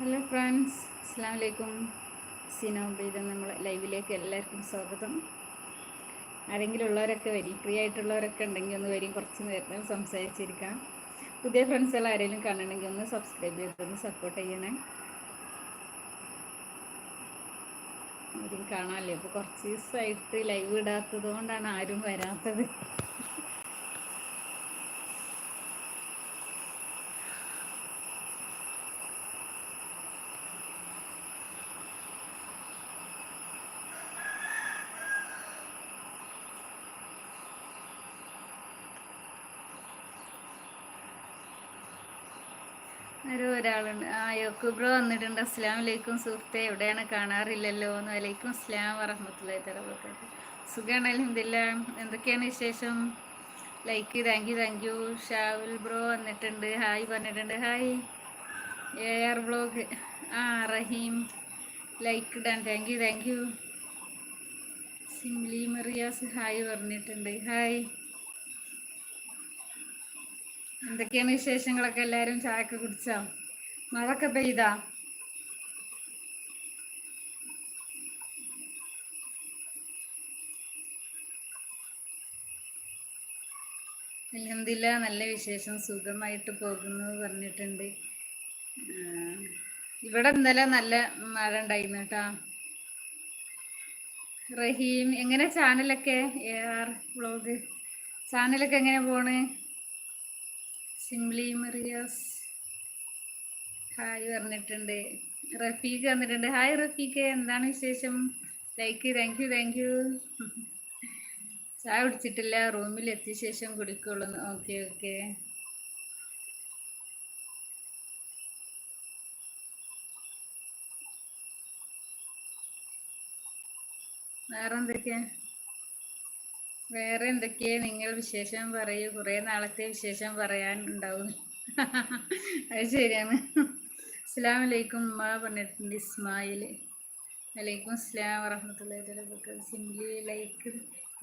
Hello friends അസ്സാം വലൈക്കും സിനോ ബീദം നമ്മളെ ലൈവിലേക്ക് എല്ലാവർക്കും സ്വാഗതം. ആരെങ്കിലും ഉള്ളവരൊക്കെ വരും ഫ്രീ ആയിട്ടുള്ളവരൊക്കെ ഉണ്ടെങ്കിൽ ഒന്ന് വരും കുറച്ച് നേരത്തെ സംസാരിച്ചിരിക്കാം. പുതിയ ഫ്രണ്ട്സുകൾ ആരെങ്കിലും കാണണമെങ്കിൽ ഒന്ന് സബ്സ്ക്രൈബ് ചെയ്തൊന്ന് സപ്പോർട്ട് ചെയ്യണേ. ആരും കാണാമല്ലേ അപ്പോൾ കുറച്ച് ദിവസമായിട്ട് ലൈവ് ഇടാത്തത് കൊണ്ടാണ് ആരും വരാത്തത് ആരോ ഒരാളുണ്ട്. ആ യോക്കുബ്രോ വന്നിട്ടുണ്ട്. അസ്സാം വലൈക്കും സുഹൃത്തെ. എവിടെയാണ്? കാണാറില്ലല്ലോ. എന്ന് വലൈക്കും അസ്ലാം വറഹമത്തല്ലാ തലബർക്കാത്ത സുഖമാണ് അലഹമില്ല എന്തൊക്കെയാണ് വിശേഷം? Like thank you thank you Shavul bro വന്നിട്ടുണ്ട്. ഹായ് പറഞ്ഞിട്ടുണ്ട്. ഹായ്. എ ആർ ബ്ലോഗ് ആ റഹീം. ലൈക്ക് ഇടാൻ thank you thank you Simli Mariyas hi പറഞ്ഞിട്ടുണ്ട്. ഹായ്. എന്തൊക്കെയാണ് വിശേഷങ്ങളൊക്കെ? എല്ലാവരും ചായക്ക് കുടിച്ചോ? മഴയൊക്കെ പെയ്താ? അലഹമില്ല നല്ല വിശേഷം. സുഖമായിട്ട് പോകുന്നു പറഞ്ഞിട്ടുണ്ട്. ഇവിടെ ഇന്നലെ നല്ല മഴ ഉണ്ടായിരുന്നു കേട്ടോ. റഹീം എങ്ങനെ ചാനലൊക്കെ? A R vlog. ചാനലൊക്കെ എങ്ങനെ പോണ്? സിംലി മറിയാസ്. ഹായ് പറഞ്ഞിട്ടുണ്ട്. റഫീഖ് വന്നിട്ടുണ്ട് ഹായ് റഫീഖ് എന്താണ് വിശേഷം? Like thank you thank you ചായ കുടിച്ചിട്ടില്ല. റൂമിൽ എത്തിയ ശേഷം കുടിക്കുള്ളൂ. ഓക്കെ ഓക്കെ വേറെ എന്തൊക്കെയാ വേറെ എന്തൊക്കെയാ നിങ്ങൾ വിശേഷം പറയൂ. കുറേ നാളത്തെ വിശേഷം പറയാൻ ഉണ്ടാവും. അത് ശരിയാണ്. അസ്സാം വലൈക്കും ഉമ്മ പറഞ്ഞിട്ടുണ്ട് ഇസ്മായിൽ. വലൈക്കും അസ്ലാം വറഹമത്തുള്ള സിംലി ലൈക്ക്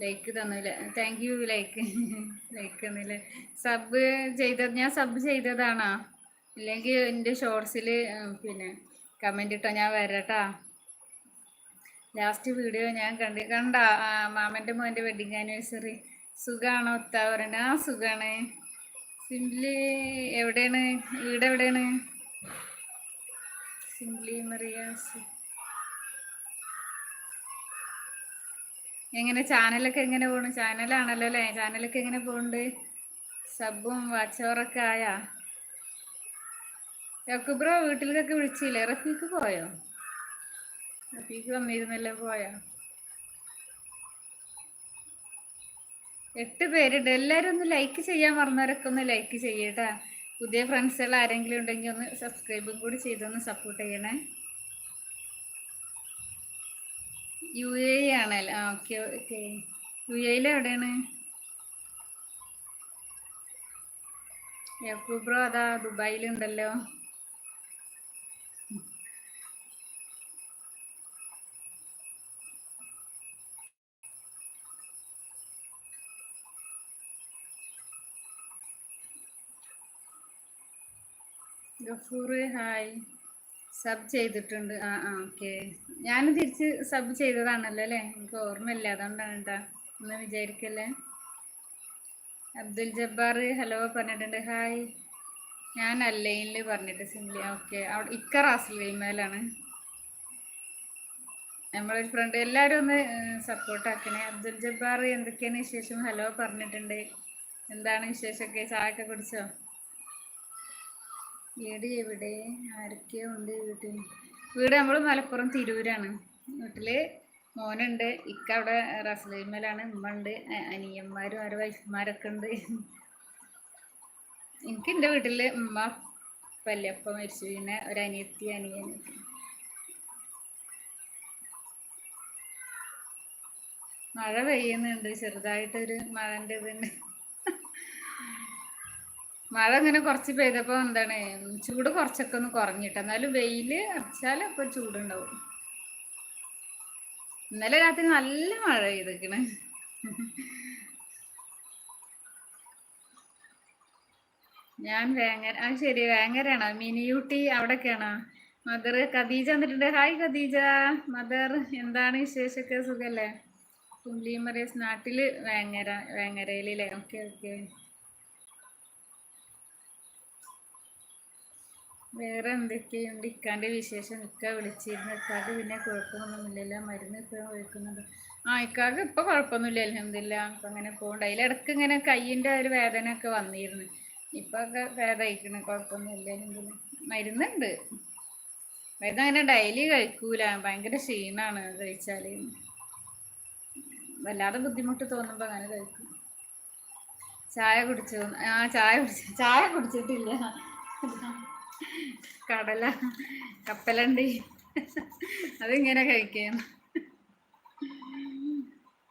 ലൈക്ക് തന്നില്ല? താങ്ക് യു ലൈക്ക് ലൈക്ക് തന്നില്ല? സബ് ചെയ്തത് ഞാൻ സബ് ചെയ്തതാണോ. ഇല്ലെങ്കിൽ എന്റെ ഷോർട്സിൽ പിന്നെ കമന്റ് ഇട്ടോ. ഞാൻ വരട്ടാ. ലാസ്റ്റ് വീഡിയോ ഞാൻ കണ്ട് കണ്ട മാമന്റെ മോന്റെ വെഡിങ് ആനിവേഴ്സറി സുഖാണോ ഒത്താ ആ സുഖമാണ് സിംപ്ലി എവിടെയാണ്? വീട് എവിടെയാണ് സിംപ്ലി മറിയാസ് എങ്ങനെ ചാനലൊക്കെ എങ്ങനെ പോണു? ചാനലാണല്ലോ അല്ലേ? ചാനലൊക്കെ എങ്ങനെ പോകുന്നുണ്ട് സബും വാച്ചോറൊക്കെ ആയാ? യക്കുബ്രോ വീട്ടിലേക്കൊക്കെ വിളിച്ചില്ലേ? റഫീക്ക് പോയോ? റഫീക്ക് വന്നിരുന്നല്ലോ പോയോ? എട്ട് പേരുണ്ട്. എല്ലാവരും ഒന്ന് ലൈക്ക് ചെയ്യാൻ മറന്നവരൊക്കെ ഒന്ന് ലൈക്ക് ചെയ്യട്ടാ പുതിയ ഫ്രണ്ട്സുകൾ ആരെങ്കിലും ഉണ്ടെങ്കിൽ ഒന്ന് സബ്സ്ക്രൈബും കൂടി ചെയ്തൊന്ന് സപ്പോർട്ട് ചെയ്യണേ. യു എ ആണല്ലേ ഓക്കെ ഓക്കെ യു എയിൽ എവിടെയാണ്? യാക്കൂബ്രോ അതാ ദുബായിലുണ്ടല്ലോ ഗഫൂർ ഹായ്. സബ് ചെയ്തിട്ടുണ്ട്. ആ ആ ഓക്കെ ഞാൻ തിരിച്ച് സബ് ചെയ്തതാണല്ലോ അല്ലേ? എനിക്ക് ഓർമ്മയില്ല. അതുകൊണ്ടാണ് കേട്ടോ ഒന്ന് വിചാരിക്കല്ലേ അബ്ദുൽ ജബ്ബാർ ഹലോ പറഞ്ഞിട്ടുണ്ട്. ഹായ് ഞാൻ അല്ലൈനിൽ പറഞ്ഞിട്ട് സിംലി ഓക്കെ അവിടെ ഇക്ക റാസിൽ ഗെയിമേലാണ് നമ്മളൊരു ഫ്രണ്ട് എല്ലാവരും ഒന്ന് സപ്പോർട്ട് ആക്കണേ. അബ്ദുൽ ജബ്ബാർ എന്തൊക്കെയാണ് വിശേഷം? ഹലോ പറഞ്ഞിട്ടുണ്ട്. എന്താണ് വിശേഷമൊക്കെ? ചായയൊക്കെ കുടിച്ചോ? വീട് എവിടെ? ആരൊക്കെയോ ഉണ്ട് വീട്ടിൽ. വീട് നമ്മൾ മലപ്പുറം തിരൂരാണ്. വീട്ടിൽ മോനുണ്ട്. ഇക്ക അവിടെ റസലൈമലാണ്. ഉമ്മ ഉണ്ട്. അനിയന്മാരും ഓരോ വൈഫ്മാരൊക്കെ ഉണ്ട്. എനിക്ക് എന്റെ വീട്ടിൽ ഉമ്മ പല്ലപ്പ മരിച്ചു. പിന്നെ ഒരു അനിയത്തി അനിയൻ മഴ പെയ്യുന്നുണ്ട്. ചെറുതായിട്ടൊരു മഴന്റെ ഇതുണ്ട്. മഴ അങ്ങനെ കുറച്ച് പെയ്തപ്പോൾ എന്താണ് ചൂട് കുറച്ചൊക്കെ ഒന്ന് കുറഞ്ഞിട്ട് എന്നാലും വെയിൽ അടിച്ചാൽ അപ്പോൾ ചൂടുണ്ടാവും. ഇന്നലെ രാത്രി നല്ല മഴ പെയ്തേക്കണ് ഞാൻ വേങ്ങര ആ ശരി വേങ്ങരയാണോ? മിനിയൂട്ടി അവിടെയൊക്കെയാണോ? മദർ ഖദീജ വന്നിട്ടുണ്ട്. ഹായ് ഖദീജ. മദർ എന്താണ് വിശേഷമൊക്കെ? സുഖല്ലേ? കുംലിമറിയസ് നാട്ടിൽ വേങ്ങര വേങ്ങരയിലല്ലേ ഓക്കെ ഓക്കെ. വേറെ എന്തൊക്കെയുണ്ട്? ഇക്കാന്റെ വിശേഷം ഇക്ക വിളിച്ചിരുന്നു. ഇക്കാക്ക് പിന്നെ കുഴപ്പമൊന്നുമില്ലല്ലോ. മരുന്ന് ഇപ്പം ഒഴിക്കുന്നുണ്ട് ആ ഇക്കാക്ക് ഇപ്പം കുഴപ്പമൊന്നുമില്ല. അലഹമില്ല അപ്പം അങ്ങനെ പോകണ്ട അതിലിടക്ക് ഇങ്ങനെ കയ്യിന്റെ ഒരു വേദന ഒക്കെ വന്നിരുന്നു. ഇപ്പം ഒക്കെ ഭേദമായിക്കണം കുഴപ്പമൊന്നുമില്ല. അലഹമില്ല മരുന്നുണ്ട്. മരുന്ന് അങ്ങനെ ഡെയിലി കഴിക്കൂല. ഭയങ്കര ക്ഷീണമാണ് കഴിച്ചാൽ വല്ലാതെ ബുദ്ധിമുട്ട് തോന്നുമ്പോൾ അങ്ങനെ കഴിക്കും. ചായ കുടിച്ചു? ആ ചായ കുടിച്ചു ചായ കുടിച്ചിട്ടില്ല. കടല കപ്പലണ്ടി. അതിങ്ങനെ കഴിക്കാം.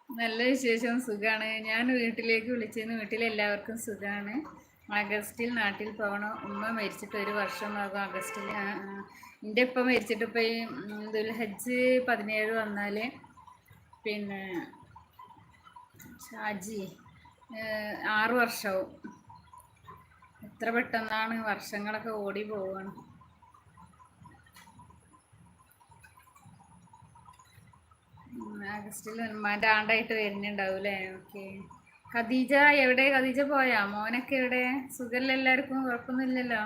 നല്ല വിശേഷം സുഖമാണ് ഞാൻ വീട്ടിലേക്ക് വിളിച്ചിരുന്നു. വീട്ടിലെല്ലാവർക്കും സുഖമാണ് ആഗസ്റ്റിൽ നാട്ടിൽ പോകണം ഉമ്മ മരിച്ചിട്ട് ഒരു വർഷമാകും ആഗസ്റ്റിൽ. എന്റെ ഇപ്പം മരിച്ചിട്ട് ഇപ്പോൾ ഈ ദുൽഹജ്ജ് പതിനേഴ് വന്നാൽ പിന്നെ ഷാജി ആറ് വർഷവും. എത്ര പെട്ടെന്നാണ് വർഷങ്ങളൊക്കെ ഓടി പോവാണ്. ആഗസ്റ്റിൽ ഉമ്മാന്റെ ആണ്ടായിട്ട് വരുന്നുണ്ടാവും അല്ലേ ഓക്കെ. ഖദീജ എവിടെ? ഖദീജ പോയാ? മോനൊക്കെ എവിടെ? സുഖല്ല എല്ലാവർക്കും? കുഴപ്പമൊന്നുമില്ലല്ലോ?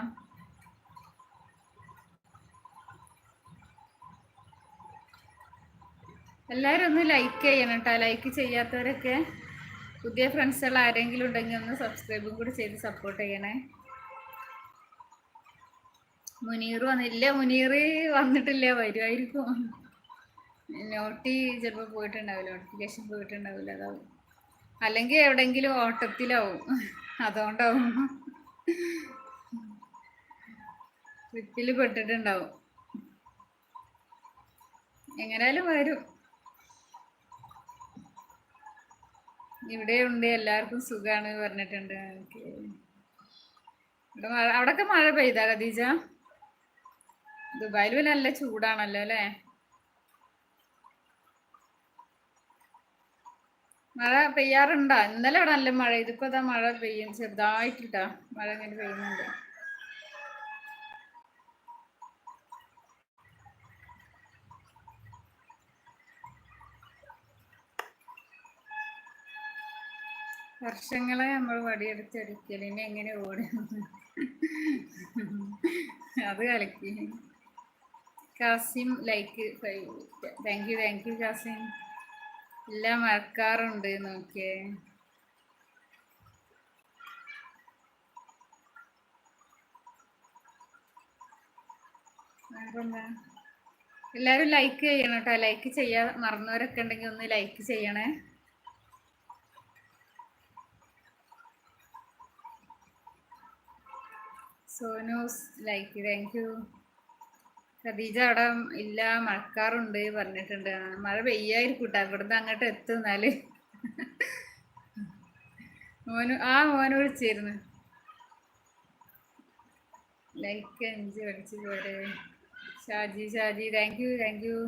എല്ലാവരും ഒന്ന് ലൈക്ക് ചെയ്യണം കേട്ടോ ലൈക്ക് ചെയ്യാത്തവരൊക്കെ. പുതിയ ഫ്രണ്ട്സുകൾ ആരെങ്കിലും ഉണ്ടെങ്കിൽ ഒന്ന് സബ്സ്ക്രൈബും കൂടി ചെയ്ത് സപ്പോർട്ട് ചെയ്യണേ. മുനീർ വന്നില്ല. മുനീർ വന്നിട്ടില്ല. വരുമായിരിക്കും നോട്ടി ചിലപ്പോൾ പോയിട്ടുണ്ടാവില്ല. നോട്ടിഫിക്കേഷൻ പോയിട്ടുണ്ടാവില്ല. അതാവും. അല്ലെങ്കിൽ എവിടെങ്കിലും ഓട്ടത്തിലാവും. അതുകൊണ്ടാവും. ട്രിപ്പിൽ പെട്ടിട്ടുണ്ടാവും. എങ്ങനെയാലും വരും. ഇവിടെ ഉണ്ട് എല്ലാവർക്കും സുഖാണ് പറഞ്ഞിട്ടുണ്ട്. ഇവിടെ മഴ അവിടൊക്കെ മഴ പെയ്താ ഖദീജ? ദുബായിൽ നല്ല ചൂടാണല്ലോ അല്ലേ? മഴ പെയ്യാറുണ്ടോ? ഇന്നലെ ഇവിടെ നല്ല മഴ ഇതിപ്പോ ഇതാ മഴ പെയ്യും ചെറുതായിട്ടിട്ടാ മഴ ഇങ്ങനെ പെയ്യുന്നുണ്ട്. വർഷങ്ങളെ നമ്മൾ വടിയെടുത്തെടുക്കലിനെ എങ്ങനെ ഓടും? അത് കളിക്ക് Kasim like thank you thank you Kasim. എല്ലാം മറക്കാറുണ്ട് നോക്കിയേ. വേറെന്താ? എല്ലാവരും ലൈക്ക് ചെയ്യണം കേട്ടോ ലൈക്ക് ചെയ്യാ മറന്നവരൊക്കെ ഉണ്ടെങ്കിൽ ഒന്ന് ലൈക്ക് ചെയ്യണേ. Sonus like thank you Khadeeja അവിടെ ഇല്ല മഴക്കാറുണ്ട് പറഞ്ഞിട്ടുണ്ട്. മഴ പെയ്യായിരിക്കും കേട്ടോ ഇവിടുന്ന് അങ്ങോട്ട് എത്തുന്നാൽ മോനു ആ മോനു വിളിച്ചിരുന്നു. ലൈക്ക് അഞ്ച് വിളിച്ചു പോരെ. Shaji Shaji thank you thank you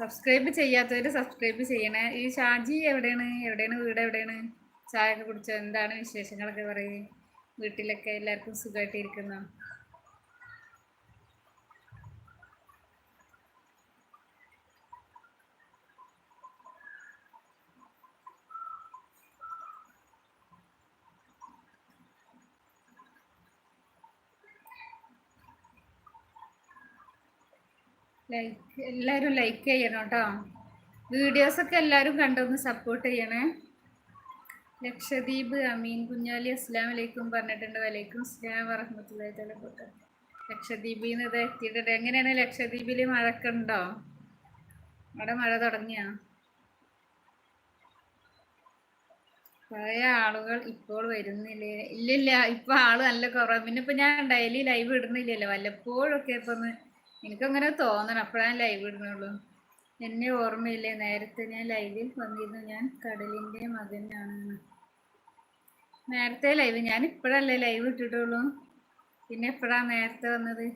subscribe ചെയ്യാത്തവര് subscribe ചെയ്യണേ. ഈ ഷാജി എവിടെയാണ്? എവിടെയാണ്? വീട് എവിടെയാണ്? ചായ ഒക്കെ കുടിച്ചോ? എന്താണ് വിശേഷങ്ങളൊക്കെ പറയേ. വീട്ടിലൊക്കെ എല്ലാവർക്കും സുഖമായിട്ടിരിക്കുന്ന ലൈക്ക് എല്ലാവരും ലൈക്ക് ചെയ്യണം കേട്ടോ വീഡിയോസൊക്കെ എല്ലാവരും കണ്ടൊന്ന് സപ്പോർട്ട് ചെയ്യണേ. ലക്ഷദ്വീപ് അമീൻ കുഞ്ഞാലി അസ്ലാം വലൈക്കും പറഞ്ഞിട്ടുണ്ട്. വലൈക്കും അസ്ലാം വറഹമത്തുള്ളി തലപ്പൊക്കെ ലക്ഷദ്വീപിൽ നിന്ന് ഇത് എത്തിയിട്ടുണ്ട്. എങ്ങനെയാണ് ലക്ഷദ്വീപിൽ മഴയൊക്കെ ഉണ്ടോ? അവിടെ മഴ തുടങ്ങിയ? പഴയ ആളുകൾ ഇപ്പോൾ വരുന്നില്ലേ? ഇല്ലില്ല ഇപ്പൊ ആൾ നല്ല കുറവ്. പിന്നെ ഇപ്പൊ ഞാൻ ഡെയിലി ലൈവ് ഇടുന്നില്ലല്ലോ. വല്ലപ്പോഴൊക്കെ ഇപ്പൊ ഒന്ന് എനിക്കങ്ങനെ തോന്നണം. അപ്പോഴാണ് ലൈവ് ഇടുന്നുള്ളൂ. എന്നെ ഓർമ്മയില്ലേ? നേരത്തെ ഞാൻ ലൈവിൽ വന്നിരുന്നു ഞാൻ കടലിന്റെ മകനാണ്. നേരത്തെ ലൈവ് ഞാൻ ഇപ്പോഴല്ലേ ലൈവ് ഇട്ടിട്ടുള്ളൂ. പിന്നെ എപ്പോഴാ നേരത്തെ വന്നത്?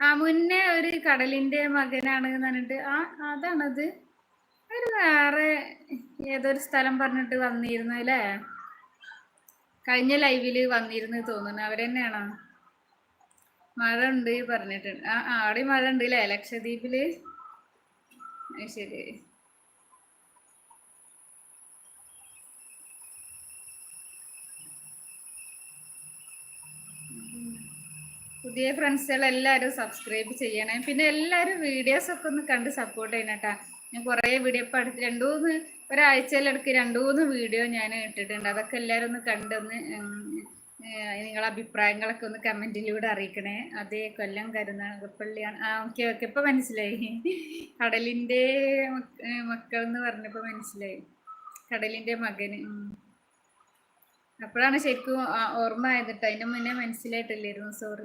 ആ മുന്നേ ഒരു കടലിന്റെ മകനാണ് പറഞ്ഞിട്ട് ആ അതാണത്. ഒരു വേറെ ഏതൊരു സ്ഥലം പറഞ്ഞിട്ട് വന്നിരുന്നു അല്ലേ? കഴിഞ്ഞ ലൈവിൽ വന്നിരുന്നു തോന്നുന്നു. അവരെന്നെയാണോ മഴ ഉണ്ട് പറഞ്ഞിട്ടുണ്ട് ആ ആടെ മഴ ഉണ്ട് അല്ലേ? ലക്ഷദ്വീപിൽ? ശരി. പുതിയ ഫ്രണ്ട്സുകൾ എല്ലാവരും സബ്സ്ക്രൈബ് ചെയ്യണേ. പിന്നെ എല്ലാവരും വീഡിയോസ് ഒക്കെ ഒന്ന് കണ്ട് സപ്പോർട്ട് ചെയ്യണം ഞാൻ കുറേ വീഡിയോ ഇപ്പം അടുത്ത് രണ്ടു മൂന്ന് ഒരാഴ്ചയിലെടുക്ക് രണ്ടു മൂന്ന് വീഡിയോ ഞാൻ ഇട്ടിട്ടുണ്ട്. അതൊക്കെ എല്ലാവരും ഒന്ന് കണ്ടൊന്ന് ഉം, ഏഹ്, നിങ്ങളെ അഭിപ്രായങ്ങളൊക്കെ ഒന്ന് കമന്റിലൂടെ അറിയിക്കണേ. അതേ കൊല്ലം കരുനാഗപ്പള്ളിയാണ്. ആ ഓക്കെ ഓക്കെ. ഇപ്പൊ മനസ്സിലായി. കടലിന്റെ മക്ക- മക്കൾ എന്ന് പറഞ്ഞപ്പോ മനസ്സിലായി. കടലിന്റെ മകന്. അപ്പോഴാണ് ശരിക്കും ഓർമ്മ ആയത് കേട്ടോ അതിന് മുന്നേ മനസ്സിലായിട്ടില്ലായിരുന്നു. സോറി.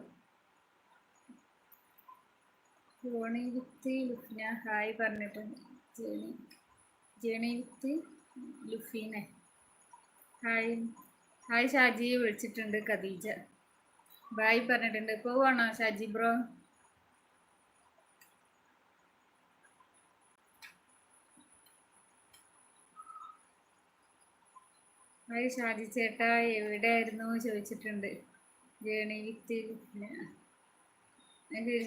ഹായ് പറഞ്ഞിട്ടുണ്ട് ജേണി. ജേണി ലുഫീനെ. ഹായ്. ഹായ് ഷാജി വിളിച്ചിട്ടുണ്ട് ഖദീജ. ബായ് പറഞ്ഞിട്ടുണ്ട്. പോവാണോ ഷാജി ബ്രോ? ഹായ് ഷാജി ചേട്ടാ എവിടെയായിരുന്നു? ചോദിച്ചിട്ടുണ്ട്. ജേണി വിത്ത്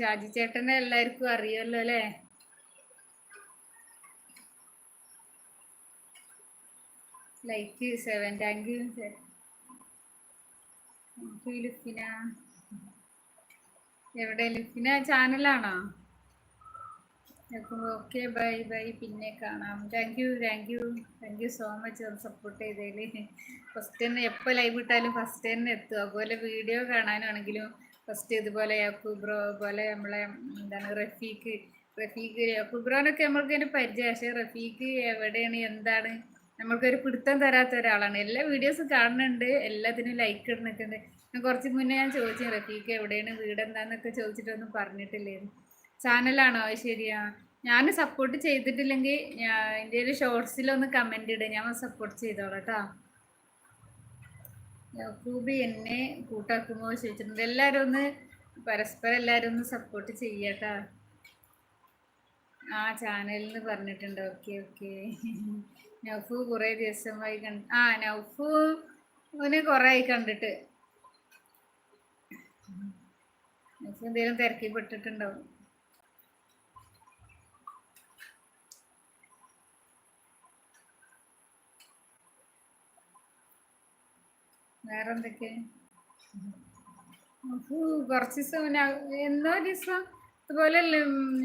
ഷാജി ചേട്ടനെ എല്ലാവർക്കും അറിയാമല്ലോ അല്ലേ? Like seven thank you thank you Lufina എവിടെ? ലിസിന ചാനലാണോ? Okay bye bye. പിന്നെ കാണാം. Thank you thank you thank you so much support ചെയ്തതിൽ ഫസ്റ്റ് തന്നെ എപ്പോൾ ലൈവ് ഇട്ടാലും ഫസ്റ്റ് തന്നെ എത്തും. അതുപോലെ വീഡിയോ കാണാനാണെങ്കിലും ഫസ്റ്റ് ഇതുപോലെ യാക്കൂബ്രോ പോലെ നമ്മളെ എന്താണ് റഫീഖ്. റഫീഖ് യാക്കൂബ്രോനൊക്കെ നമ്മൾക്ക് അതിന്റെ പരിചയം. പക്ഷേ റഫീഖ് എവിടെയാണ്? എന്താണ്? നമ്മൾക്കൊരു പിടുത്തം തരാത്ത ഒരാളാണ്. എല്ലാ വീഡിയോസും കാണുന്നുണ്ട്. എല്ലാത്തിനും ലൈക്ക് ഇടുന്നിട്ടുണ്ട് ഞാൻ കുറച്ച് മുന്നേ ഞാൻ ചോദിച്ചു റഫീഖ് എവിടെയാണ്? വീട് എന്താന്നൊക്കെ ചോദിച്ചിട്ടൊന്നും പറഞ്ഞിട്ടില്ലായിരുന്നു ചാനലാണോ ശരിയാ. ഞാൻ സപ്പോർട്ട് ചെയ്തിട്ടില്ലെങ്കിൽ എന്റെ ഒരു ഷോർട്സിലൊന്ന് കമന്റ് ഇടുക ഞാൻ സപ്പോർട്ട് ചെയ്തോളാം കേട്ടോ യാക്കൂബ് എന്നെ കൂട്ടാക്കുമോ ചോദിച്ചിട്ടുണ്ട്. എല്ലാവരും ഒന്ന് പരസ്പരം എല്ലാവരും ഒന്ന് സപ്പോർട്ട് ചെയ്യട്ടാ ആ ചാനലിന് പറഞ്ഞിട്ടുണ്ട്. ഓക്കെ ഓക്കെ നൗഫു കുറേ ദിവസമായി കണ്ട് ആ നൗഫു ഓന് കുറേ ആയി കണ്ടിട്ട്. നൗഫു എന്തെങ്കിലും തിരക്കി പെട്ടിട്ടുണ്ടാവും വേറെ എന്തൊക്കെ അപ്പൊ കുറച്ച് ദിവസം എന്നോ ദിവസം ഇതുപോലെ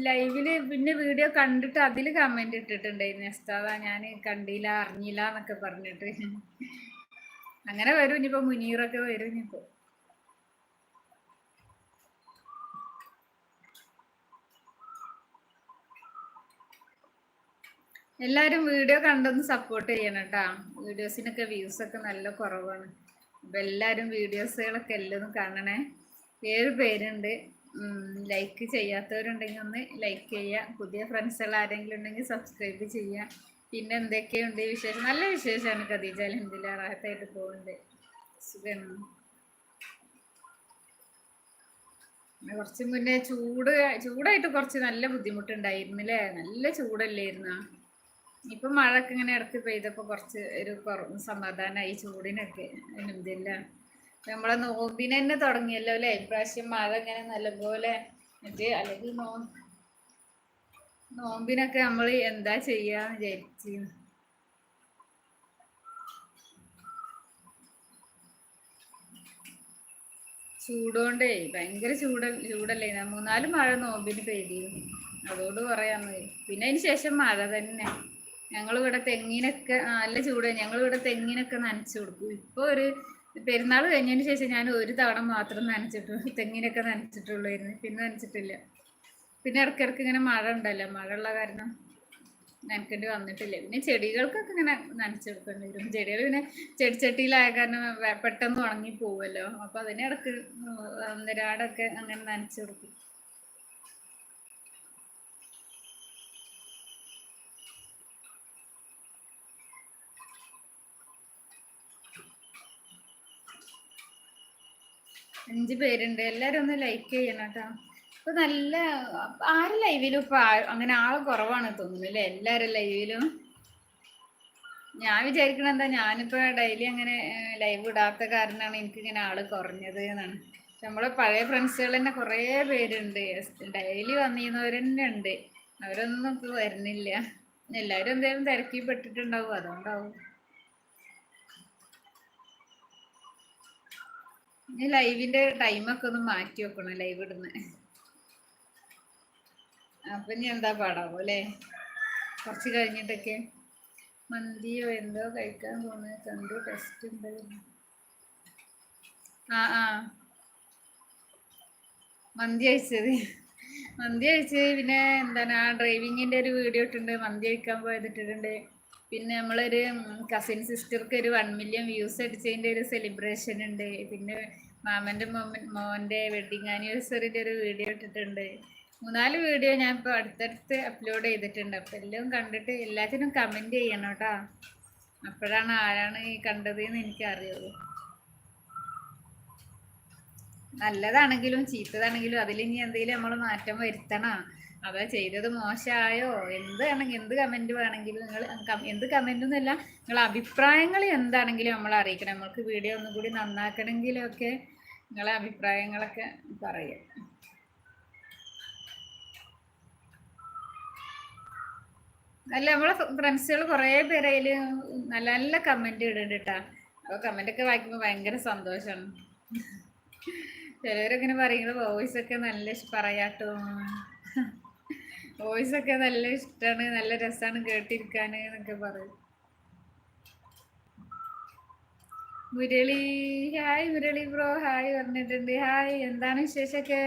ലൈവിൽ പിന്നെ വീഡിയോ കണ്ടിട്ട് അതിൽ കമന്റ് ഇട്ടിട്ടുണ്ടായിരുന്നു. എസ്താദാ ഞാൻ കണ്ടില്ല അറിഞ്ഞില്ല എന്നൊക്കെ പറഞ്ഞിട്ട്. അങ്ങനെ വരും ഇനിയിപ്പോ മുനീറൊക്കെ വരും ഇനിയിപ്പോ. എല്ലാരും വീഡിയോ കണ്ടൊന്ന് സപ്പോർട്ട് ചെയ്യണം കേട്ടാ. വീഡിയോസിനൊക്കെ വ്യൂസ് ഒക്കെ നല്ല കുറവാണ്. അപ്പൊ എല്ലാരും വീഡിയോസുകളൊക്കെ എല്ലാം കാണണേ. ഏഴ് പേരുണ്ട്. ലൈക്ക് ചെയ്യാത്തവരുണ്ടെങ്കിൽ ഒന്ന് ലൈക്ക് ചെയ്യുക. പുതിയ ഫ്രണ്ട്സുകൾ ആരെങ്കിലും ഉണ്ടെങ്കിൽ സബ്സ്ക്രൈബ് ചെയ്യുക. പിന്നെ എന്തൊക്കെയുണ്ട് വിശേഷം? നല്ല വിശേഷമാണ് ഖദീജ. അലഹമില്ല റാഹത്തായിട്ട് പോകുന്നുണ്ട് സുഖമാണ് കുറച്ച് മുന്നേ ചൂട് ചൂടായിട്ട് കുറച്ച് നല്ല ബുദ്ധിമുട്ടുണ്ടായിരുന്നു അല്ലേ നല്ല ചൂടല്ലായിരുന്നാ ഇപ്പൊ മഴയൊക്കെ ഇങ്ങനെ ഇടയ്ക്ക് പെയ്തപ്പോ കുറച്ച് ഒരു സമാധാനമായി ചൂടിനൊക്കെ. എന്തില്ല നമ്മളെ നോമ്പിനെ തന്നെ തുടങ്ങിയല്ലോ അല്ലേ? ഇപ്രാവശ്യം മഴ ഇങ്ങനെ നല്ലപോലെ മറ്റേ അല്ലെങ്കിൽ നോ നോമ്പിനൊക്കെ നമ്മൾ എന്താ ചെയ്യാന്ന് വിചാരിച്ചു? ചൂടോണ്ടേ ഭയങ്കര ചൂട ചൂടല്ലേ? മൂന്നാൽ മഴ നോമ്പിന് പെയ്തിരുന്നു അതോട് പറയാന്ന് പിന്നെ അതിന് ശേഷം മഴ തന്നെ. ഞങ്ങളിവിടെ തെങ്ങിനൊക്കെ നല്ല ചൂട്. ഞങ്ങളിവിടെ തെങ്ങിനൊക്കെ നനച്ചു കൊടുക്കും. ഇപ്പൊ ഒരു പെരുന്നാൾ കഴിഞ്ഞതിന് ശേഷം ഞാൻ ഒരു തവണ മാത്രം നനച്ചിട്ടുള്ളൂ തെങ്ങിനൊക്കെ നനച്ചിട്ടുള്ളായിരുന്നു. പിന്നെ നനച്ചിട്ടില്ല. പിന്നെ ഇടയ്ക്കിടയ്ക്ക് ഇങ്ങനെ മഴ ഉണ്ടല്ലോ. മഴ ഉള്ള കാരണം നനക്കേണ്ടി വന്നിട്ടില്ല. പിന്നെ ചെടികൾക്കൊക്കെ ഇങ്ങനെ നനച്ചെടുക്കേണ്ടി വരും. ചെടികൾ പിന്നെ ചെടിച്ചട്ടിയിലായ കാരണം പെട്ടെന്ന് ഉണങ്ങി പോവുമല്ലോ അപ്പൊ അതിനിടക്ക് ഒന്നരാടൊക്കെ അങ്ങനെ നനച്ചു അഞ്ച് പേരുണ്ട്. എല്ലാരും ഒന്ന് ലൈക്ക് ചെയ്യണം കേട്ടോ ഇപ്പൊ നല്ല ആര് ലൈവിലും ഇപ്പൊ അങ്ങനെ ആൾ കുറവാണ് തോന്നുന്നു അല്ലേ എല്ലാരും ലൈവിലും ഞാൻ വിചാരിക്കണ എന്താ ഞാനിപ്പോ ഡെയിലി അങ്ങനെ ലൈവ് ഇടാത്ത കാരണമാണ് എനിക്ക് ഇങ്ങനെ ആൾ കുറഞ്ഞത് എന്നാണ്. നമ്മളെ പഴയ ഫ്രണ്ട്സുകൾ തന്നെ കുറേ പേരുണ്ട്. ഡെയിലി വന്നിരുന്നവർ തന്നെ ഉണ്ട്. അവരൊന്നും ഇപ്പൊ വരുന്നില്ല. എല്ലാവരും എന്തെങ്കിലും തിരക്കി പെട്ടിട്ടുണ്ടാവും അതുകൊണ്ടാവും. ലൈവിന്റെ ടൈമൊക്കെ ഒന്ന് മാറ്റി വെക്കണം ലൈവ് ഇടുന്ന. അപ്പൊ ഇനി എന്താ പാടാവോ അല്ലേ? കുറച്ച് കഴിഞ്ഞിട്ടൊക്കെ മന്തിയോ എന്തോ കഴിക്കാൻ പോകുന്നത് കണ്ടു ടെസ്റ്റ് ഉണ്ട്. ആ ആ. മന്തി കഴിച്ചത്. മന്തി കഴിച്ച് പിന്നെ എന്താണ് ആ ഡ്രൈവിങ്ങിന്റെ ഒരു വീഡിയോ ഇട്ടിട്ടുണ്ട് മന്തി കഴിക്കാൻ പോയതിട്ടിട്ടുണ്ട് പിന്നെ നമ്മളൊരു കസിൻ സിസ്റ്റർക്ക് ഒരു വൺ മില്യൺ വ്യൂസ് അടിച്ചതിന്റെ ഒരു സെലിബ്രേഷൻ ഉണ്ട്. പിന്നെ മാമന്റെ മോന്റെ വെഡിങ് ആനിവേഴ്സറിന്റെ ഒരു വീഡിയോ ഇട്ടിട്ടുണ്ട്. മൂന്നാൽ വീഡിയോ ഞാൻ ഇപ്പോൾ അടുത്തടുത്ത് അപ്ലോഡ് ചെയ്തിട്ടുണ്ട്. അപ്പോൾ എല്ലാം കണ്ടിട്ട് എല്ലാത്തിനും കമന്റ് ചെയ്യണം കേട്ടോ. അപ്പോഴാണ് ആരാണ് ഈ കണ്ടത് എന്ന് എനിക്ക് അറിയുള്ളൂ നല്ലതാണെങ്കിലും ചീത്തതാണെങ്കിലും അതിൽ ഇനി എന്തെങ്കിലും നമ്മൾ മാറ്റം വരുത്തണം? അവ ചെയ്തത് മോശമായോ? എന്താണെങ്കിൽ എന്ത് കമന്റ് വേണമെങ്കിലും നിങ്ങൾ എന്ത് കമന്റ് എന്നല്ല നിങ്ങളെ അഭിപ്രായങ്ങൾ എന്താണെങ്കിലും നമ്മൾ അറിയിക്കണം. നമ്മൾക്ക് വീഡിയോ ഒന്നും കൂടി നന്നാക്കണമെങ്കിലും ഒക്കെ നിങ്ങളെ അഭിപ്രായങ്ങളൊക്കെ പറയുക അല്ല നമ്മളെ ഫ്രണ്ട്സുകൾ കുറേ പേര് അതിൽ നല്ല നല്ല കമന്റ് ഇടുന്നുണ്ട് കേട്ടാ അപ്പോൾ കമന്റൊക്കെ വായിക്കുമ്പോൾ ഭയങ്കര സന്തോഷമാണ് ചിലവരങ്ങനെ പറയുന്നത് വോയിസ് ഒക്കെ നല്ല പറയാട്ടോ. വോയിസ് ഒക്കെ നല്ല ഇഷ്ടമാണ് നല്ല രസമാണ് കേട്ടിരിക്കാൻ എന്നൊക്കെ പറയും. Murali hi Murali bro hi പറഞ്ഞിട്ടുണ്ട്. ഹായ് എന്താണ് വിശേഷമൊക്കെ?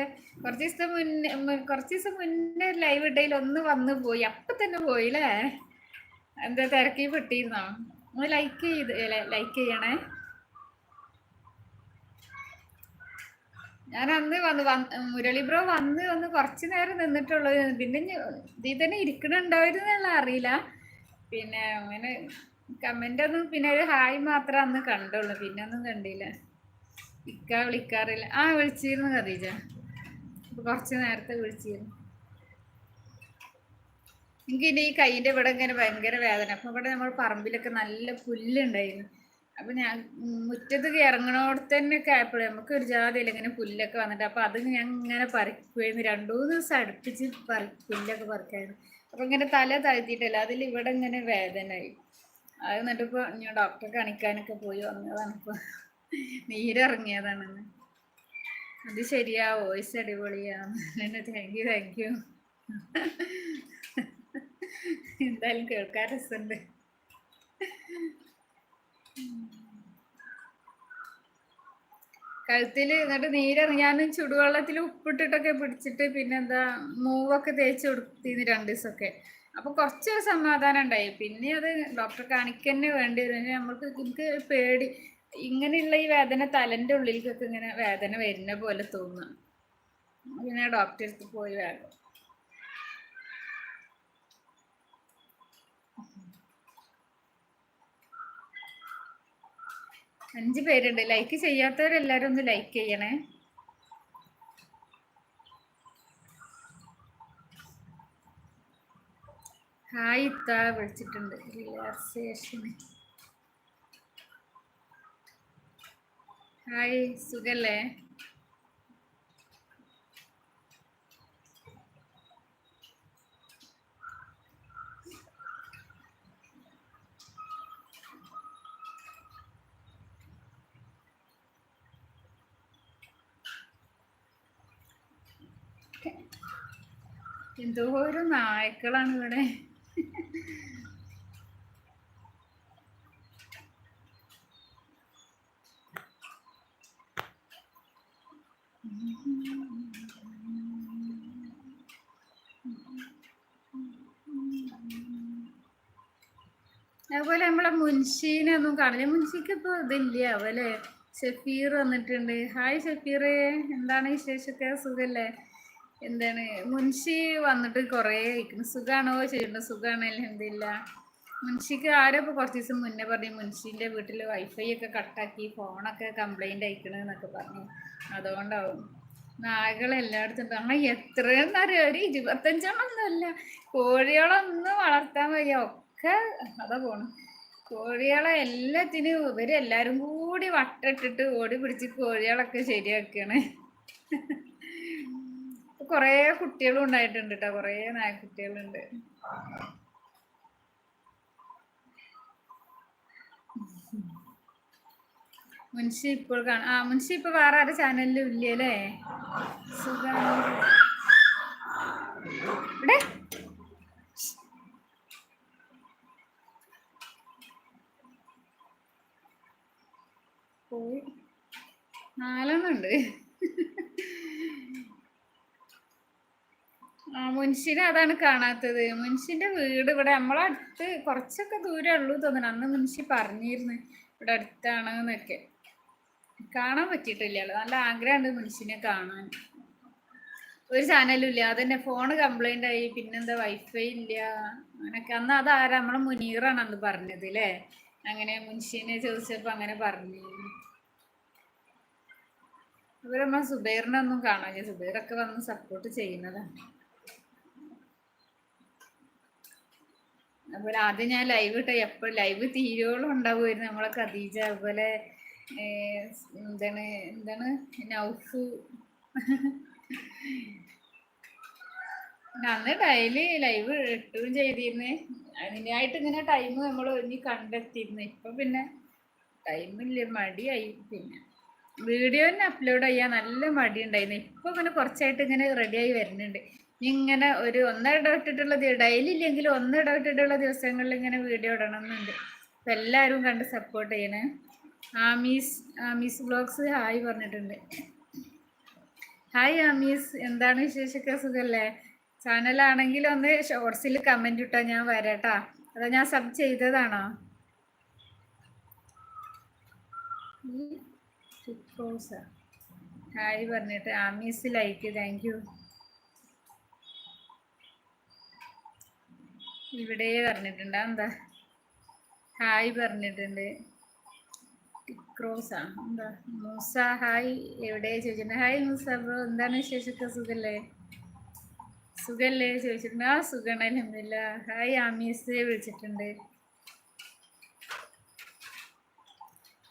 കുറച്ച് ദിവസം മുന്നേ കുറച്ച് ദിവസം മുന്നേ ലൈവ് ഇടയിൽ ഒന്ന് വന്നു പോയി. അപ്പൊ തന്നെ പോയില്ലേ എന്താ തിരക്കി പെട്ടിരുന്നോ? ഒന്ന് ലൈക്ക് ചെയ്ത് ലൈക്ക് ചെയ്യണേ. ഞാൻ അന്ന് വന്ന് മുരളി ബ്രോ വന്ന് വന്ന് കുറച്ച് നേരം നിന്നിട്ടുള്ളൂ. പിന്നെ ഇതിൽ തന്നെ ഇരിക്കണുണ്ടായിരുന്നുള്ള അറിയില്ല. പിന്നെ അങ്ങനെ കമന്റ് ഒന്നും പിന്നെ ഒരു ഹായ് മാത്രം അന്ന് കണ്ടുള്ളൂ. പിന്നെ ഒന്നും കണ്ടില്ല. ഇക്ക വിളിക്കാറില്ല. ആ വിളിച്ചിരുന്നു ഖദീജ. കുറച്ച് നേരത്തെ വിളിച്ചിരുന്നു. എനിക്ക് ഇനി ഈ കൈയിന്റെ ഇവിടെ ഇങ്ങനെ ഭയങ്കര വേദന. അപ്പം ഇവിടെ നമ്മൾ പറമ്പിലൊക്കെ നല്ല പുല്ലുണ്ടായിരുന്നു. അപ്പം ഞാൻ മുറ്റത്ത് ഇറങ്ങണോട് തന്നെ ഒക്കെ നമുക്ക് ഒരു ജാതിയില്ല ഇങ്ങനെ പുല്ലൊക്കെ വന്നിട്ട് അപ്പം അത് ഞാൻ ഇങ്ങനെ പറിക്കുമായിരുന്നു രണ്ടു മൂന്ന് ദിവസം അടുപ്പിച്ച് പറി പുല്ലൊക്കെ പറിക്കായിരുന്നു. അപ്പം ഇങ്ങനെ തല താഴ്ത്തിയിട്ടല്ല അതിൽ ഇവിടെ ഇങ്ങനെ വേദനയായി. അത് എന്നിട്ടിപ്പോൾ ഞാൻ ഡോക്ടറെ കാണിക്കാനൊക്കെ പോയി വന്നതാണ് ഇപ്പോൾ നീരിറങ്ങിയതാണെന്ന് അത് ശരിയാ വോയിസ് അടിപൊളിയാണ് താങ്ക് യു താങ്ക് യു എന്തായാലും കേൾക്കാൻ രസമുണ്ട് കഴുത്തിൽ എന്നിട്ട് നീരിറങ്ങി ചുടുവെള്ളത്തിൽ ഉപ്പിട്ടിട്ടൊക്കെ പിടിച്ചിട്ട് പിന്നെന്താ മൂവൊക്കെ തേച്ച് കൊടുത്തിന്ന് രണ്ട് ദിവസമൊക്കെ അപ്പോൾ കുറച്ച് സമാധാനം ഉണ്ടായി. പിന്നെ അത് ഡോക്ടറെ കാണിക്കന്നെ വേണ്ടി വരും. നമ്മൾക്ക് എനിക്ക് പേടി. ഇങ്ങനെയുള്ള ഈ വേദന തലന്റെ ഉള്ളിലേക്കൊക്കെ ഇങ്ങനെ വേദന വരുന്ന പോലെ തോന്നുന്നു പിന്നെ ഡോക്ടറെ അടുത്ത് പോയി വേഗം. അഞ്ച് പേരുണ്ട്. ലൈക്ക് ചെയ്യാത്തവരെല്ലാവരും ഒന്ന് ലൈക്ക് ചെയ്യണേ. ഹായ് ഇത്ത വിളിച്ചിട്ടുണ്ട്. റിലാക്സേഷൻ ഹായ് സുഖല്ലേ? എന്തോ ഒരു നായ്ക്കളാണ് ഇവിടെ. അതുപോലെ നമ്മളെ മുൻഷീനെ ഒന്നും കാണില്ല. മുൻഷിക്ക് ഇപ്പൊ ഇതില്ല. അവലെ ഷഫീർ വന്നിട്ടുണ്ട്. ഹായ് ഷഫീർ എന്താണ് വിശേഷമൊക്കെ? സുഖല്ലേ? എന്താണ് മുൻഷി വന്നിട്ട് കുറേ കഴിക്കുന്നു സുഖാണോ? ചെയ്യണ്ട സുഖാണോ എന്തില്ല മുൻഷിക്ക് ആരോ ഇപ്പോൾ കുറച്ച് ദിവസം മുന്നേ പറഞ്ഞു മുൻഷിന്റെ വീട്ടിൽ വൈഫൈ ഒക്കെ കട്ടാക്കി ഫോണൊക്കെ കംപ്ലൈന്റ് അയക്കണെന്നൊക്കെ പറഞ്ഞു. അതുകൊണ്ടാവും. നായകൾ എല്ലായിടത്തും ആ എത്രയെന്നറിയാം ഒരു ഇരുപത്തഞ്ചെണ്ണം ഒന്നുമല്ല കോഴികളൊന്നും വളർത്താൻ വയ്യ. ഒക്കെ അതാ പോണു. കോഴികളെ എല്ലാത്തിനും ഇവരെല്ലാരും കൂടി വട്ടിട്ടിട്ട് ഓടി പിടിച്ച് കോഴികളൊക്കെ ശരിയാക്കാണ്. കൊറേ കുട്ടികളും ഉണ്ടായിട്ടുണ്ട് കേട്ടോ കൊറേ നായക്കുട്ടികളുണ്ട്. മുൻഷി ഇപ്പോൾ കാണാം ആ മുൻഷി ഇപ്പൊ വേറെ ആരുടെ ചാനലിലും ഇല്ലല്ലേ സുഖാണ്. ഇവിടെ പോയി. നാലെണ്ണുണ്ട് ആ മുൻഷിനെ അതാണ് കാണാത്തത്. മുൻഷിന്റെ വീട് ഇവിടെ നമ്മളെ അടുത്ത് കുറച്ചൊക്കെ ദൂരേ ഉള്ളൂ തോന്നുന്നു. അന്ന് മുൻഷി പറഞ്ഞിരുന്നു ഇവിടെ അടുത്താണ് എന്നൊക്കെ കാണാൻ പറ്റിയിട്ടില്ല. നല്ല ആഗ്രഹമുണ്ട് മുൻഷിനെ കാണാൻ. ഒരു ചാനലും ഇല്ല. അതന്നെ ഫോണ് കംപ്ലൈന്റ് ആയി. പിന്നെന്താ വൈഫൈ ഇല്ല. അങ്ങനൊക്കെ. അന്ന് അതാരാ? നമ്മളെ മുനീറാണ് അന്ന് പറഞ്ഞത് അല്ലേ അങ്ങനെ മുൻഷിനെ ചോദിച്ചപ്പോ അങ്ങനെ പറഞ്ഞു. ഇവരമ്മ സുബൈറിനൊന്നും കാണാൻ സുബൈറൊക്കെ വന്ന് സപ്പോർട്ട് ചെയ്യുന്നതാണ്. അതുപോലെ ആദ്യം ഞാൻ ലൈവ് ഇട്ട. എപ്പോ ലൈവ് തീരോളം ഉണ്ടാവുമായിരുന്നു നമ്മളെ ഖദീജ. അതുപോലെ എന്താണ് എന്താണ് നൗഫു. അന്ന് ഡെയിലി ലൈവ് ഇട്ടുകയും ചെയ്തിരുന്നേ. അതിനായിട്ട് ഇങ്ങനെ ടൈം നമ്മൾ ഇനി കണ്ടെത്തിയിരുന്നു. ഇപ്പൊ പിന്നെ ടൈമില്ല മടിയായി പിന്നെ. വീഡിയോ തന്നെ അപ്ലോഡ് ചെയ്യാൻ നല്ല മടി ഉണ്ടായിരുന്നു ഇപ്പൊ ഇങ്ങനെ കുറച്ചായിട്ട് ഇങ്ങനെ റെഡിയായി വരുന്നുണ്ട്. ഇങ്ങനെ ഒരു ഒന്നിടവിട്ടിട്ടുള്ള ഡെയിലി ഇല്ലെങ്കിലും ഒന്നിടവിട്ടിട്ടുള്ള ദിവസങ്ങളിൽ ഇങ്ങനെ വീഡിയോ ഇടണം എന്നുണ്ട് അപ്പം എല്ലാവരും കണ്ട് സപ്പോർട്ട് ചെയ്യണേ. ആമീസ് ആമീസ് ബ്ലോഗ്സ് ഹായ് പറഞ്ഞിട്ടുണ്ട്. ഹായ് ആമീസ് എന്താണ് വിശേഷമൊക്കെ? സുഖല്ലേ? ചാനലാണെങ്കിൽ ഒന്ന് ഷോർട്സിൽ കമന്റ് ഇട്ടാൽ ഞാൻ വരാട്ടാ. അതാ ഞാൻ സബ് ചെയ്തതാണോ? ഹായ് പറഞ്ഞിട്ട്. ആമീസ് ലൈക്ക് താങ്ക് യു ഇവിടെ പറഞ്ഞിട്ടുണ്ട്. എന്താ? ഹായ് പറഞ്ഞിട്ടുണ്ട്. ആണ് എന്താ? മൂസ ഹായ്. എവിടെ? ചോദിച്ചിട്ടുണ്ട്. Hi Moosa bro. എന്താണ് വിശേഷമൊക്കെ? സുഖല്ലേ? സുഖല്ലേ? ചോദിച്ചിട്ടുണ്ട്. ആ സുഖമാണ് അലഹമില്ല ഹായ് ആമീസ് വിളിച്ചിട്ടുണ്ട്.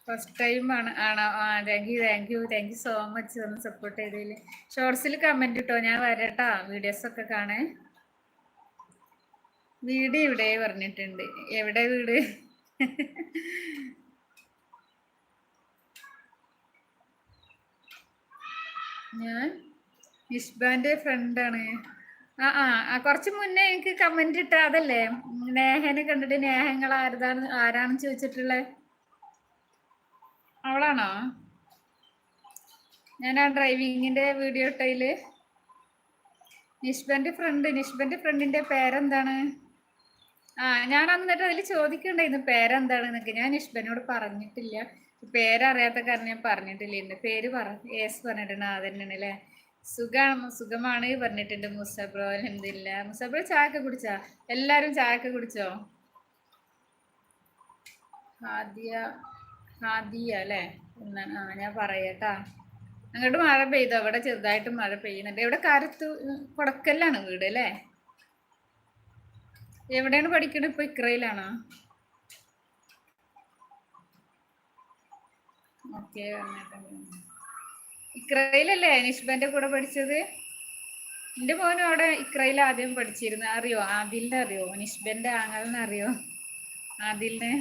ഫസ്റ്റ് ടൈം ആണ്. ആണോ? ആ thank you thank you thank you so much ഒന്ന് സപ്പോർട്ട് ചെയ്തതിൽ ഷോർട്സിൽ കമന്റ് ഇട്ടോ. ഞാൻ വരട്ടാ. വീഡിയോസൊക്കെ കാണേ വീട് ഇവിടെ പറഞ്ഞിട്ടുണ്ട്. എവിടെ വീട്? ഞാൻ ഇഷ്ബാന്റെ ഫ്രണ്ടാണ് ആ ആ കുറച്ച് മുന്നേ എനിക്ക് കമന്റ് ഇട്ട അതല്ലേ? നേഹനെ കണ്ടിട്ട് നേഹങ്ങൾ ആരതാണ് ആരാണെന്ന് ചോദിച്ചിട്ടുള്ളത് അവളാണോ? ഞാൻ ആ ഡ്രൈവിങ്ങിന്റെ വീഡിയോ ഇട്ടതിൽ. നിഷ്ബന്റെ ഫ്രണ്ട് നിഷ്ബന്റെ ഫ്രണ്ടിന്റെ പേരെന്താണ്? ആ ഞാൻ അന്നിട്ട് അതിൽ ചോദിക്കണ്ടായിരുന്നു പേരെന്താണ് എന്നൊക്കെ ഞാൻ ഇഷ്ബനോട് പറഞ്ഞിട്ടില്ല. പേരറിയാത്ത കാരണം ഞാൻ പറഞ്ഞിട്ടില്ല. എന്റെ പേര് പറ ഏസ് പറഞ്ഞിട്ടുണ്ട്. ആ തന്നെയാണ് അല്ലേ സുഖമാണ് സുഖമാണ് പറഞ്ഞിട്ടുണ്ട് മുസബ്രോ. എന്തില്ല മുസബ്രോ ചായക്കെ കുടിച്ചാ? എല്ലാരും ചായക്കെ കുടിച്ചോ? ഹാദിയ ഹാദിയ അല്ലേ? എന്നാണ്. ആ ഞാൻ പറയട്ടാ. അങ്ങോട്ട് മഴ പെയ്തോ? അവിടെ ചെറുതായിട്ട് മഴ പെയ്യുന്നുണ്ട്. ഇവിടെ കാരത്ത് കൊടക്കല്ലാണ് വീട് അല്ലേ? എവിടെയാണ് പഠിക്കണത് ഇപ്പൊ ഇക്രയിലാണോ? ഇക്രയിലല്ലേ നിഷ്ബന്റെ കൂടെ പഠിച്ചത്? എന്റെ മോനും അവിടെ ഇക്രയിൽ ആദ്യം പഠിച്ചിരുന്നു. അറിയോ? ആദിലിനെ അറിയോ? നിഷ്ബന്റെ ആങ്ങളിനെ അറിയോ? ആദിലിനെ?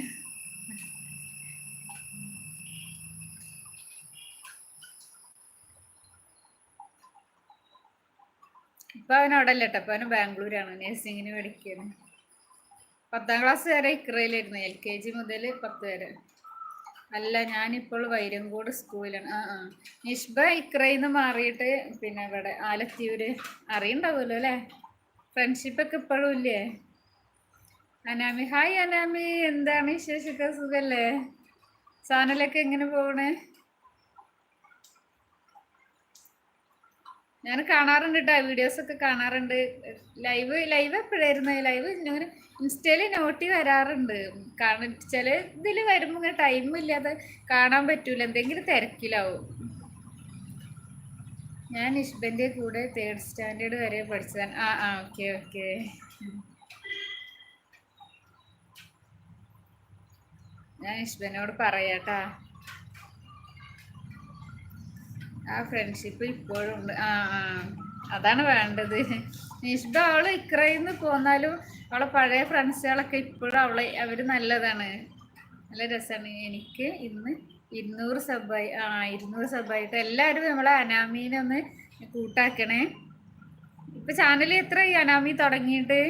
ഇപ്പൊ അവൻ അവിടെ അല്ല കേട്ടോ അപ്പൊ അവന് ബാംഗ്ലൂരാണ്. നേഴ്സിങ്ങിന് പഠിക്കുന്നത് പത്താം ക്ലാസ് വരെ ഇക്രയിലായിരുന്നു എൽ കെ ജി മുതൽ പത്ത് വരെ. അല്ല ഞാനിപ്പോൾ വൈരങ്കോട് സ്കൂളിലാണ് ആ ആ. നിഷ്ബ ഇക്രയിൽ നിന്ന് മാറിയിട്ട് പിന്നെ ഇവിടെ ആലത്തിയൂര് അറിയണ്ടാവുമല്ലോ അല്ലേ? ഫ്രണ്ട്ഷിപ്പൊക്കെ ഇപ്പോഴും ഇല്ലേ? അനാമി. ഹായ് അനാമി. എന്താണ് വിശേഷമൊക്കെ? സുഖല്ലേ? ചാനലൊക്കെ എങ്ങനെ പോകണേ ഞാൻ കാണാറുണ്ട് കേട്ടോ വീഡിയോസ് ഒക്കെ കാണാറുണ്ട്. Live live എപ്പോഴായിരുന്നു? ലൈവ് ഞാൻ ഇൻസ്റ്റയിൽ നോട്ടി വരാറുണ്ട്. കാരണം ചില ഇതിൽ വരുമ്പോൾ ഇങ്ങനെ ടൈം ഇല്ലാതെ കാണാൻ പറ്റൂല. എന്തെങ്കിലും തിരക്കിലാവും. ഞാൻ ഇഷ്ബന്റെ കൂടെ തേർഡ് സ്റ്റാൻഡേർഡ് വരെ പഠിച്ചതാണ്. ആ ആ ഓക്കെ ഓക്കെ ഞാൻ ഇഷ്ബനോട് പറയാട്ടാ ആ ഫ്രണ്ട്ഷിപ്പ് ഇപ്പോഴും ഉണ്ട്. ആ അതാണ് വേണ്ടത്. നിഷ്ഠ അവൾ ഇക്രയിന്ന് പോന്നാലും അവളെ പഴയ ഫ്രണ്ട്സുകളൊക്കെ ഇപ്പോഴും അവളെ അവർ നല്ലതാണ്. നല്ല രസമാണ് എനിക്ക് ഇന്ന് ഇരുന്നൂറ് സബായി ആ ഇരുന്നൂറ് സബായിട്ട് എല്ലാവരും നമ്മളെ അനാമീനെ ഒന്ന് കൂട്ടാക്കണേ. ഇപ്പൊ ചാനൽ എത്ര ഈ അനാമി തുടങ്ങിയിട്ട്?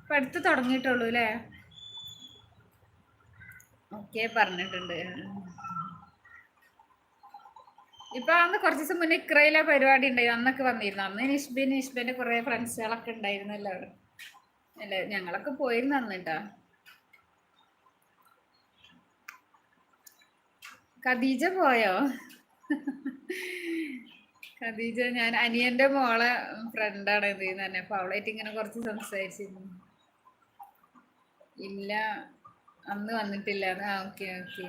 ഇപ്പൊ അടുത്ത് തുടങ്ങിയിട്ടുള്ളൂ അല്ലേ ഓക്കെ പറഞ്ഞിട്ടുണ്ട്. ഇപ്പൊ അന്ന് കുറച്ച് ദിവസം മുന്നേ ഇക്രയിലെ പരിപാടി ഉണ്ടായി അന്നൊക്കെ വന്നിരുന്നു. അന്ന് നിഷ്ബിൻ നിഷ്ബിന്റെ കുറെ ഫ്രണ്ട്സുകളൊക്കെ ഉണ്ടായിരുന്നല്ലോ അവിടെ അല്ല ഞങ്ങളൊക്കെ പോയിരുന്നു അന്ന് കേട്ടോ. ഖദീജ പോയോ? ഖദീജ ഞാൻ അനിയന്റെ മോളെ ഫ്രണ്ടാണ് ഇത് തന്നെ അപ്പൊ അവളായിട്ട് ഇങ്ങനെ കുറച്ച് സംസാരിച്ചിരുന്നു. ഇല്ല അന്ന് വന്നിട്ടില്ല. ആ ഓക്കെ ഓക്കെ.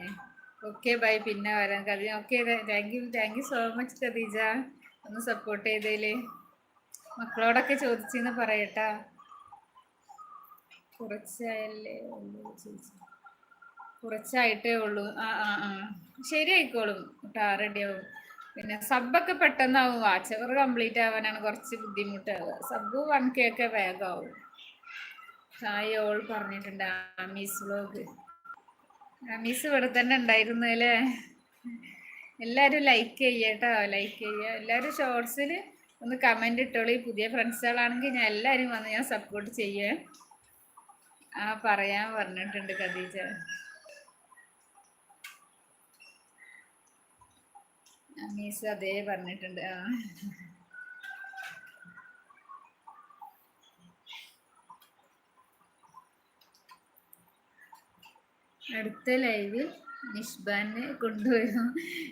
ഓക്കെ ബൈ പിന്നെ വരാം. കഥ okay thank you thank you so much Khadeeja. ഒന്ന് സപ്പോർട്ട് ചെയ്തേലേ മക്കളോടൊക്കെ ചോദിച്ചെന്ന് പറയട്ടാ. കുറച്ചായല്ലേ കുറച്ചായിട്ടേ ഉള്ളൂ. ആ ആ ആ. ശരിയായിക്കോളും. കേട്ടോ റെഡിയാവും പിന്നെ സബ്ബൊക്കെ പെട്ടെന്നാവും. വാച്ച് അവർ കംപ്ലീറ്റ് ആവാനാണ് കുറച്ച് ബുദ്ധിമുട്ടാവുക. സബ്ബ് വൺ കെ ഒക്കെ വേഗമാവും ഹായ് ഓൾ പറഞ്ഞിട്ടുണ്ട്. ആമീസ് വ്ലോഗ് ആമീസ് ഇവിടെ തന്നെ ഉണ്ടായിരുന്നു അല്ലേ? എല്ലാവരും ലൈക്ക് ചെയ്യട്ടോ ലൈക്ക് ചെയ്യുക എല്ലാവരും ഷോർട്സിൽ ഒന്ന് കമന്റ് ഇട്ടോളൂ. ഈ പുതിയ ഫ്രണ്ട്സുകളാണെങ്കിൽ ഞാൻ എല്ലാവരും വന്ന് ഞാൻ സപ്പോർട്ട് ചെയ്യേ. ആ പറയാൻ പറഞ്ഞിട്ടുണ്ട് ഖദീജ. അമീസ് അതേ പറഞ്ഞിട്ടുണ്ട്. ആ. അടുത്ത ലൈവിൽ നിഷ്ബാനെ കൊണ്ടുവരും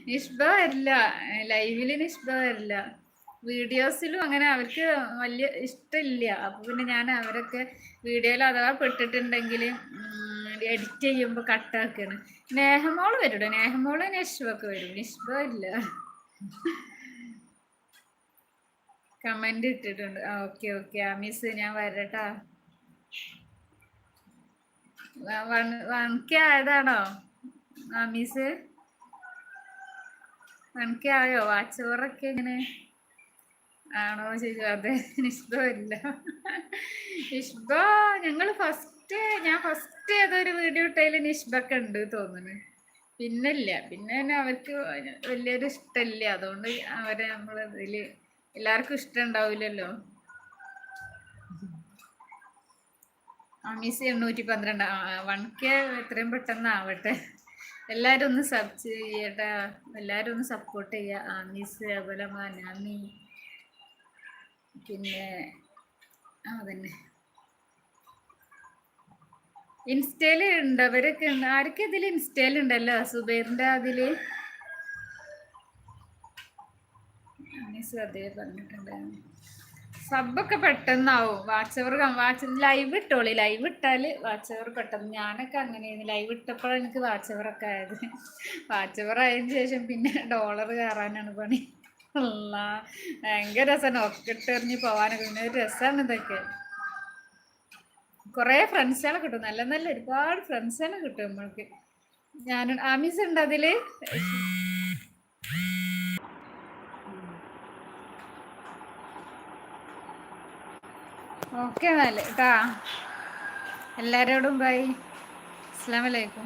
നിഷ്ബ വരില്ല. ലൈവിൽ നിഷ്ബ വരില്ല. വീഡിയോസിലും അങ്ങനെ അവർക്ക് വലിയ ഇഷ്ടമില്ല. അപ്പോൾ പിന്നെ ഞാൻ അവരൊക്കെ വീഡിയോയിൽ അഥവാ പെട്ടിട്ടുണ്ടെങ്കിൽ എഡിറ്റ് ചെയ്യുമ്പോൾ കട്ടാക്കാണ് നേഹമോൾ വരും നേഹമോൾ നിഷ്ബൊക്കെ വരും. നിഷ്ബ ഇല്ല കമന്റ് ഇട്ടിട്ടുണ്ട്. Okay okay. ആ മിസ് ഞാൻ വരട്ടാ. ആയതാണോ? മിസ് വൺ കെ ആയോ? വാച്ചോറൊക്കെ എങ്ങനെ? ആണോ ശരി അതെ ഇഷ്ടമില്ല. നിഷ്ബ ഞങ്ങൾ ഫസ്റ്റ് ഞാൻ ഫസ്റ്റ് ഏതൊരു വീഡിയോ ഇട്ടതിൽ നിഷ്ബൊക്കെ ഉണ്ട് തോന്നുന്നു. പിന്നില്ല. പിന്നെ അവർക്ക് വലിയൊരു ഇഷ്ടമില്ല. അതുകൊണ്ട് അവരെ നമ്മൾ എല്ലാവർക്കും ഇഷ്ടം ഉണ്ടാവില്ലല്ലോ. അമീസ് പന്ത്രണ്ട്. വൺ കെ എത്രയും പെട്ടെന്ന് ആവട്ടെ. എല്ലാവരും ഒന്ന് സബ് ചെയ്യട്ടെ എല്ലാവരും ഒന്ന് സപ്പോർട്ട് ചെയ്യുക ആമീസ് അതുപോലെ മനാമി പിന്നെ അതന്നെ. ഇൻസ്റ്റയിൽ ഉണ്ട്. അവരൊക്കെ ഉണ്ട്. ആരൊക്കെ ഇതിൽ ഇൻസ്റ്റയിൽ ഉണ്ടല്ലോ? സുബൈറിന്റെ അതിൽ. അതേ പറഞ്ഞിട്ടുണ്ട് സബൊക്കെ പെട്ടെന്നാവും. വാച്ചവർ വാച്ച് ലൈവ് ഇട്ടോളി. ലൈവ് ഇട്ടാൽ വാച്ചവർ പെട്ടെന്ന്. ഞാനൊക്കെ അങ്ങനെയായിരുന്നു ലൈവ് ഇട്ടപ്പോഴാണ് എനിക്ക് വാച്ചവറൊക്കെ ആയത്. വാച്ചവർ ആയതിനു ശേഷം പിന്നെ ഡോളർ കയറാനാണ് പണി. അല്ല ഭയങ്കര രസമാണ് ഒക്കെ ഇട്ടെറിഞ്ഞ് പോവാനൊക്കെ. പിന്നെ ഒരു രസമാണ് ഇതൊക്കെ. കുറേ ഫ്രണ്ട്സുകളെ കിട്ടും. നല്ല നല്ല ഒരുപാട് ഫ്രണ്ട്സുകളെ കിട്ടും നമ്മൾക്ക്. ഞാൻ ആമീസ് ഉണ്ട് അതിൽ? ഓക്കെ എന്നാൽ കേട്ടാ എല്ലാരോടും ബൈ അസ്സാം വലൈക്കും